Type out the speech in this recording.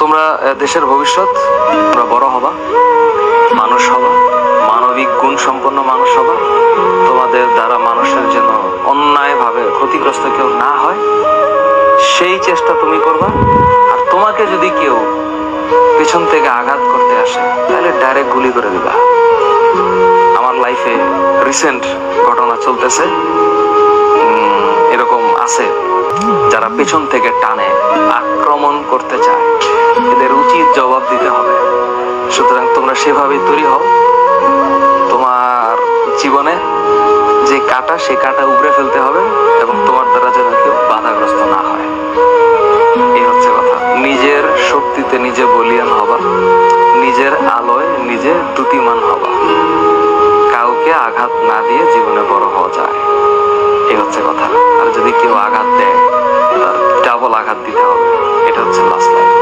তোমরা দেশের ভবিষ্যৎ, তোমরা বড় হবা, মানুষ হবা, মানবিক গুণ সম্পন্ন মানুষ হবা, তোমাদের দ্বারা মানুষের যেন অন্যায়ভাবে ক্ষতিগ্রস্ত কেউ না হয়, সেই চেষ্টা তুমি করবা। আর তোমাকে যদি কেউ পেছন থেকে আঘাত করতে আসে, তাহলে ডাইরেক্ট গুলি করে দিবা। আমার লাইফে রিসেন্ট ঘটনা চলতেছে। এরকম আছে। যারা পেছন থেকে টানে আক্রমণ জবাব দিতে হবে। সুতরাং তোমরা সেভাবেই তৈরি হও। তোমার জীবনে যে কাটা, সে কাটা উপড়ে ফেলতে হবে এবং তোমার দ্বারা যেন কেউ বাধাগ্রস্ত না হয়। এই হচ্ছে কথা। নিজের শক্তিতে নিজে বলিয়ান হবা। নিজের আলোয় নিজে দ্যুতিমান হবা। কাউকে আঘাত না দিয়ে জীবনে বড় হওয়া যায়। এই হচ্ছে কথা। আর যদি কেউ আঘাত দেয়, তার ডাবল আঘাত দিতে হবে। এটা হচ্ছে লাস্ট লাইফ